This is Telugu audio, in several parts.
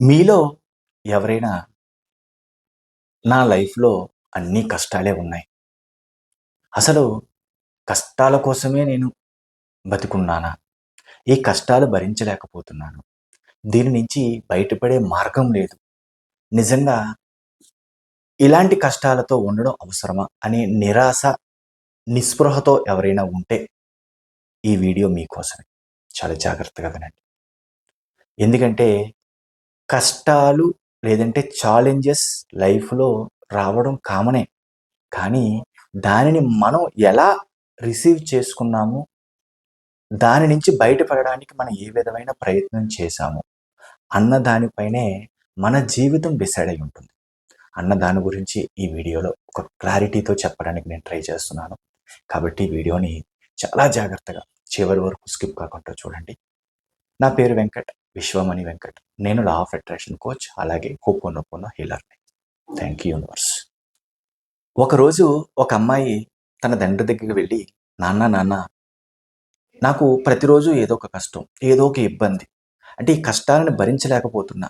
మీలో ఎవరైనా నా లైఫ్‌లో అన్నీ కష్టాలే ఉన్నాయి. అసలు కష్టాల కోసమే నేను బతికున్నానా? ఈ కష్టాలు భరించలేకపోతున్నాను. దీని నుంచి బయటపడే మార్గం లేదు. నిజంగా ఇలాంటి కష్టాలతో ఉండడం అవసరమా? అనే నిరాశ, నిస్పృహతో ఎవరైనా ఉంటే ఈ వీడియో మీకోసమే. చాలా జాగ్రత్తగా వినండి. ఎందుకంటే కష్టాలు లేదంటే ఛాలెంజెస్ లైఫ్‌లో రావడం కామనే. కానీ దానిని మనం ఎలా రిసీవ్ చేసుకున్నాము? దాని నుంచి బయటపడడానికి మనం ఏ విధమైన ప్రయత్నం చేశాము? అన్న దానిపైనే మన జీవితం డిసైడ్ అయి ఉంటుంది. అన్న దాని గురించి ఈ వీడియోలో ఒక క్లారిటీతో చెప్పడానికి నేను ట్రై చేస్తున్నాను. కాబట్టి వీడియోని చాలా జాగ్రత్తగా చివరి వరకు స్కిప్ కాకుండా చూడండి. నా పేరు వెంకట్. విశ్వమణి వెంకట్. నేను లా ఆఫ్ అట్రాక్షన్ కోచ్ అలాగే హోపోనోపోనో హీలర్‌ని. Thank you universe. ఒకరోజు ఒక అమ్మాయి తన తండ్రి దగ్గరికి వెళ్ళి, "నాన్న నాన్న నాకు ప్రతిరోజు ఏదో ఒక కష్టం, ఏదో ఒక ఇబ్బంది. అంటే ఈ కష్టాలను భరించలేకపోతున్నా.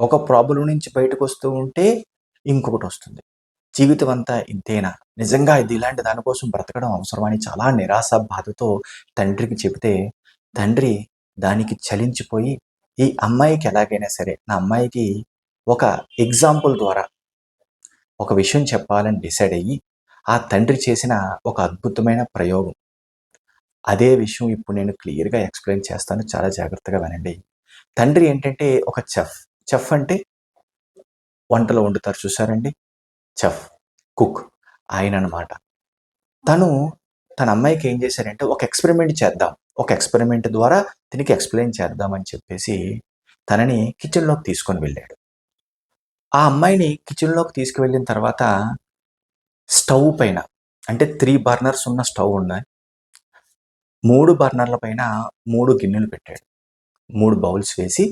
ఒక ప్రాబ్లం నుంచి బయటకు వస్తూ ఉంటే ఇంకొకటి వస్తుంది జీవితం అంతా ఇంతేనా? నిజంగా ఇది ఇలాంటి దానికోసం బ్రతకడం అవసరమని చాలా నిరాశ, బాధతో తండ్రికి చెబితే తండ్రి దానికి చలించిపోయి, ఈ అమ్మాయికి ఎలాగైనా సరే నా అమ్మాయికి ఒక ఎగ్జాంపుల్ ద్వారా ఒక విషయం చెప్పాలని డిసైడ్ అయ్యి, ఆ తండ్రి చేసిన ఒక అద్భుతమైన ప్రయోగం. అదే విషయం ఇప్పుడు నేను క్లియర్‌గా ఎక్స్‌ప్లెయిన్ చేస్తాను. చాలా జాగ్రత్తగా వినండి. తండ్రి ఏంటంటే ఒక చెఫ్. చెఫ్ అంటే వంటలు వండుతారు చూసారండి? చెఫ్, కుక్ ఆయన అనమాట తను తన అమ్మాయికి ఏం చేశారంటే ఒక ఎక్స్‌పెరిమెంట్ చేద్దాం. ఒక ఎక్స్‌పెరిమెంట్ ద్వారా దీనికి ఎక్స్‌ప్లెయిన్ చేద్దాం అని చెప్పేసి తనని కిచెన్‌లోకి తీసుకొని వెళ్ళాడు. ఆ అమ్మాయిని కిచెన్‌లోకి తీసుకువెళ్ళిన తర్వాత స్టవ్ పైన అంటే త్రీ బర్నర్స్ ఉన్న స్టవ్ ఉన్నాయి. మూడు బర్నర్ల పైన మూడు గిన్నెలు పెట్టాడు. మూడు బౌల్స్ వేసి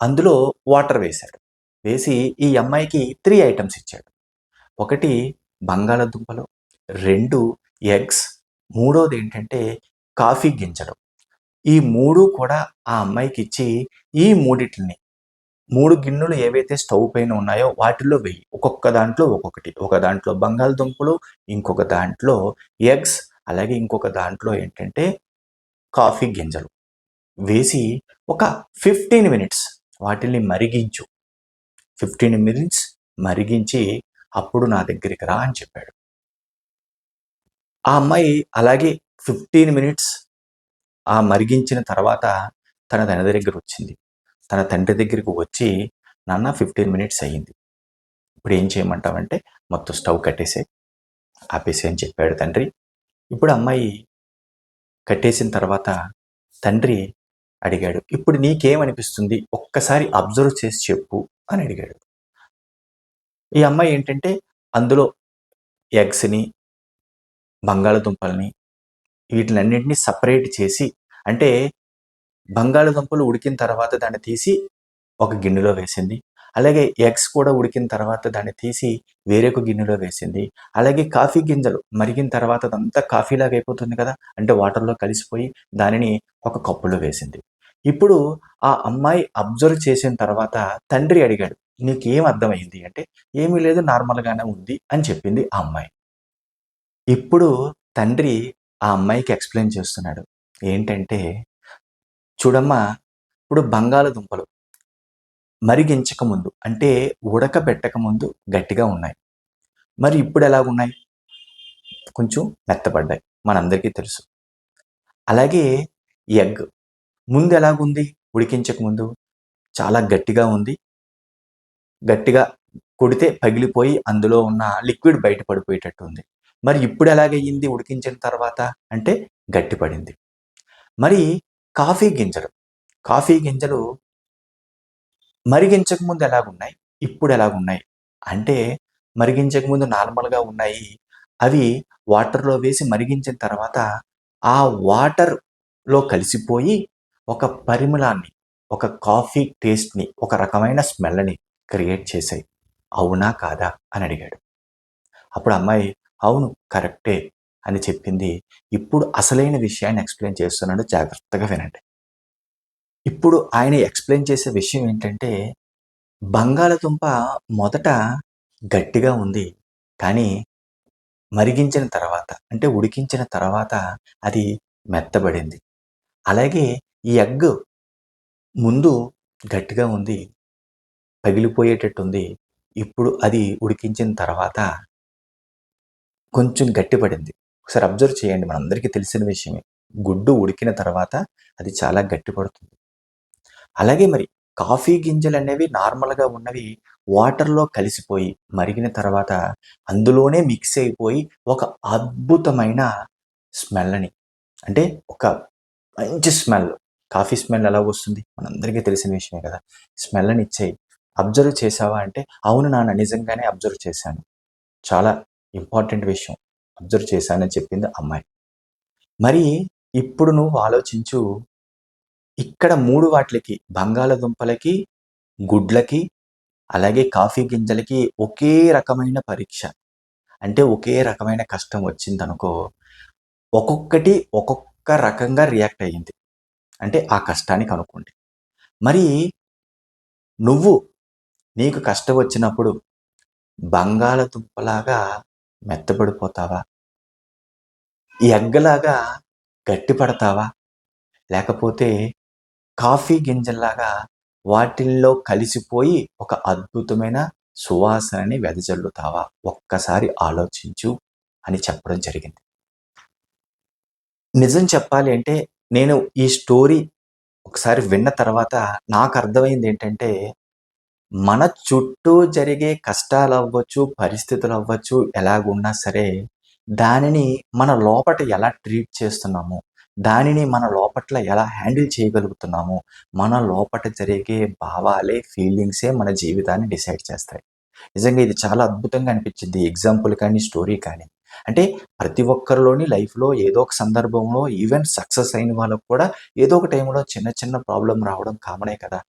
అందులో వాటర్ వేశాడు. వేసి ఈ అమ్మాయికి త్రీ ఐటమ్స్ ఇచ్చాడు. ఒకటి బంగాళాదుంపలు, రెండు ఎగ్స్, మూడోదేంటంటే కాఫీ గింజలు. ఈ మూడు కూడా ఆ అమ్మాయికి ఇచ్చి ఈ మూడిటిని మూడు గిన్నెలు ఏవైతే స్టవ్ పైన ఉన్నాయో వాటిల్లో వెయ్యి. ఒక్కొక్క దాంట్లో ఒక్కొక్కటి. ఒక దాంట్లో బంగాళదుంపలు, ఇంకొక దాంట్లో ఎగ్స్, అలాగే ఇంకొక దాంట్లో ఏంటంటే కాఫీ గింజలు. వేసి ఒక 15 మినిట్స్ వాటిని మరిగించు. 15 మినిట్స్ మరిగించి అప్పుడు నా దగ్గరికి రా అని చెప్పాడు. ఆ అమ్మాయి అలాగే 15 మినిట్స్ ఆ మరిగించిన తర్వాత తన తండ్రి దగ్గరొచ్చింది. తన తండ్రి దగ్గరికి వచ్చి, "నాన్న 15 మినిట్స్ అయింది. ఇప్పుడు ఏం చేయమంటావంటే మొత్తం స్టవ్ కట్టేసే ఆపేసే అని చెప్పాడు తండ్రి. ఇప్పుడు అమ్మాయి కట్టేసిన తర్వాత తండ్రి అడిగాడు, "ఇప్పుడు నీకేమనిపిస్తుంది? ఒక్కసారి అబ్జర్వ్ చేసి చెప్పు" అని అడిగాడు. ఈ అమ్మాయి ఏంటంటే అందులో ఎగ్స్‌ని, బంగాళదుంపల్ని వీటిలన్నిటిని సపరేట్ చేసి అంటే బంగాళదుంపలు ఉడికిన తర్వాత దాన్ని తీసి ఒక గిన్నెలో వేసింది. అలాగే ఎగ్స్ కూడా ఉడికిన తర్వాత దాన్ని తీసి వేరొక గిన్నెలో వేసింది. అలాగే కాఫీ గింజలు మరిగిన తర్వాత అదంతా కాఫీలాగా అయిపోతుంది కదా! అంటే వాటర్‌లో కలిసిపోయి దానిని ఒక కప్పులో వేసింది. ఇప్పుడు ఆ అమ్మాయి అబ్జర్వ్ చేసిన తర్వాత తండ్రి అడిగాడు, "నీకేం అర్థమైంది?" అంటే, "ఏమీ లేదు నార్మల్‌గానే ఉంది" అని చెప్పింది ఆ అమ్మాయి. ఇప్పుడు తండ్రి ఆ అమ్మాయికి ఎక్స్‌ప్లెయిన్ చేస్తున్నాడు. ఏంటంటే, "చూడమ్మా ఇప్పుడు బంగాళదుంపలు మరిగించక ముందు అంటే ఉడకబెట్టక ముందు గట్టిగా ఉన్నాయి. మరి ఇప్పుడు ఎలాగున్నాయి? కొంచెం మెత్తపడ్డాయి మనందరికీ తెలుసు. అలాగే ఎగ్ ముందు ఎలాగుంది? ఉడికించక ముందు చాలా గట్టిగా ఉంది. గట్టిగా కొడితే పగిలిపోయి అందులో ఉన్న లిక్విడ్ బయట పడిపోయేటట్టు ఉంది. మరి ఇప్పుడు ఎలాగయ్యింది ఉడికించిన తర్వాత? అంటే గట్టిపడింది. మరి కాఫీ గింజలు, కాఫీ గింజలు మరిగించక ముందు ఎలాగున్నాయి? ఇప్పుడు ఎలాగున్నాయి? అంటే మరిగించక ముందు నార్మల్‌గా ఉన్నాయి. అవి వాటర్‌లో వేసి మరిగించిన తర్వాత ఆ వాటర్‌లో కలిసిపోయి ఒక పరిమళాన్ని, ఒక కాఫీ టేస్ట్‌ని, ఒక రకమైన స్మెల్‌ని క్రియేట్ చేశాయి. అవునా? కాదా? అని అడిగాడు. అప్పుడు అమ్మాయి, "అవును కరెక్టే" అని చెప్పింది. ఇప్పుడు అసలైన విషయాన్ని ఎక్స్‌ప్లెయిన్ చేస్తున్నాడు జాగ్రత్తగా వినండి. ఇప్పుడు ఆయన ఎక్స్‌ప్లెయిన్ చేసే విషయం ఏంటంటే, బంగాళదుంప మొదట గట్టిగా ఉంది. కానీ మరిగించిన తర్వాత అంటే ఉడికించిన తర్వాత అది మెత్తబడింది. అలాగే ఈ ఎగ్ ముందు గట్టిగా ఉంది. పగిలిపోయేటట్టుంది. ఇప్పుడు అది ఉడికించిన తర్వాత కొంచెం గట్టిపడింది. ఒకసారి అబ్జర్వ్ చేయండి. మనందరికీ తెలిసిన విషయమే. గుడ్డు ఉడికిన తర్వాత అది చాలా గట్టిపడుతుంది. అలాగే మరి కాఫీ గింజలు అనేవి నార్మల్‌గా ఉన్నవి వాటర్‌లో కలిసిపోయి మరిగిన తర్వాత అందులోనే మిక్స్ అయిపోయి ఒక అద్భుతమైన స్మెల్‌ని అంటే ఒక మంచి స్మెల్ కాఫీ స్మెల్ ఎలా వస్తుంది మనందరికీ తెలిసిన విషయమే కదా! స్మెల్‌ని ఇచ్చాయి. అబ్జర్వ్ చేసావా అంటే, అవును నాన్న నిజంగానే అబ్జర్వ్ చేశాను. చాలా ఇంపార్టెంట్ విషయం. అబ్జర్వ్ చేశానని చెప్పింది అమ్మాయి. మరి ఇప్పుడు నువ్వు ఆలోచించు. ఇక్కడ మూడు వాటిలకి బంగాళదుంపలకి, గుడ్లకి, అలాగే కాఫీ గింజలకి ఒకే రకమైన పరీక్ష. అంటే ఒకే రకమైన కష్టం వచ్చిందనుకో, ఒక్కొక్కటి ఒక్కొక్క రకంగా రియాక్ట్ అయ్యింది. అంటే ఆ కష్టానికి అనుకోండి. మరి నువ్వు నీకు కష్టం వచ్చినప్పుడు బంగాళదుంపలాగా మెత్తబడిపోతావా? ఎగ్గలాగా గట్టిపడతావా? లేకపోతే కాఫీ గింజల్లాగా వాటిల్లో కలిసిపోయి ఒక అద్భుతమైన సువాసనని వెదజల్లుతావా? ఒక్కసారి ఆలోచించు అని చెప్పడం జరిగింది. నిజం చెప్పాలి అంటే నేను ఈ స్టోరీ ఒకసారి విన్న తర్వాత నాకు అర్థమైంది ఏంటంటే మన చుట్టూ జరిగే కష్టాలు అవ్వచ్చు పరిస్థితులు అవ్వచ్చు ఎలాగున్నా సరే, దానిని మన లోపట ఎలా ట్రీట్ చేస్తున్నాము, దానిని మన లోపట్ల ఎలా హ్యాండిల్ చేయగలుగుతున్నాము, మన లోపట జరిగే భావాలే, ఫీలింగ్సే మన జీవితాన్ని డిసైడ్ చేస్తాయి. నిజంగా ఇది చాలా అద్భుతంగా అనిపించింది. ఎగ్జాంపుల్ కానీ, స్టోరీ కానీ. అంటే ప్రతి ఒక్కరిలోని లైఫ్‌లో ఏదో ఒక సందర్భంలో ఈవెన్ సక్సెస్ అయిన వాళ్ళకి కూడా ఏదో ఒక టైంలో చిన్న చిన్న ప్రాబ్లం రావడం కామనే కదా!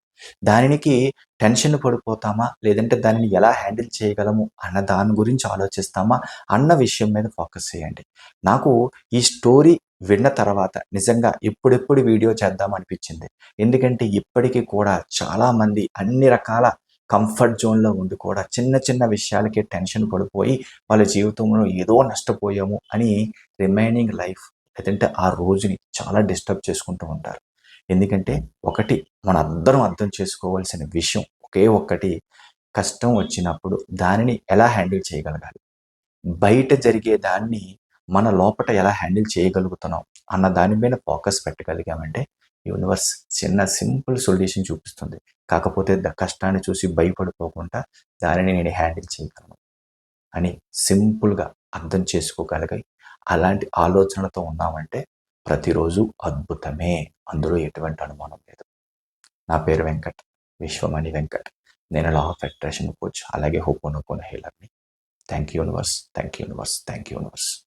దానికి టెన్షన్ పడిపోతామా? లేదంటే దానిని ఎలా హ్యాండిల్ చేయగలము అన్న దాని గురించి ఆలోచిస్తామా? అన్న విషయం మీద ఫోకస్ చేయండి. నాకు ఈ స్టోరీ విన్న తర్వాత నిజంగా ఎప్పుడెప్పుడు వీడియో చేద్దాం అనిపించింది. ఎందుకంటే ఇప్పటికీ కూడా చాలామంది అన్ని రకాల కంఫర్ట్ జోన్‌లో ఉండి కూడా చిన్న చిన్న విషయాలకే టెన్షన్ పడిపోయి వాళ్ళ జీవితంలో ఏదో నష్టపోయాము అని రిమైనింగ్ లైఫ్ లేదంటే ఆ రోజుని చాలా డిస్టర్బ్ చేసుకుంటూ ఉంటారు. ఎందుకంటే ఒకటి మన అందరం అర్థం చేసుకోవాల్సిన విషయం ఒకే ఒక్కటి కష్టం వచ్చినప్పుడు దానిని ఎలా హ్యాండిల్ చేయగలగాలి? బయట జరిగే దాన్ని మన లోపట ఎలా హ్యాండిల్ చేయగలుగుతున్నాం అన్న దాని మీద ఫోకస్ పెట్టగలిగామంటే యూనివర్స్ చిన్న సింపుల్ సొల్యూషన్ చూపిస్తుంది. కాకపోతే కష్టాన్ని చూసి భయపడిపోకుండా దానిని నేను హ్యాండిల్ చేయగలను అని సింపుల్‌గా అర్థం చేసుకోగలిగాయి. అలాంటి ఆలోచనలతో ఉన్నామంటే ప్రతిరోజు అద్భుతమే. అందులో ఎటువంటి అనుమానం లేదు. నా పేరు వెంకట్. విశ్వమణి వెంకట్. నేను లా ఆఫ్ అట్రాక్షన్ కోచ్. అలాగే ho'oponopono హీలర్‌ని. Thank you universe. Thank you universe. Thank you universe.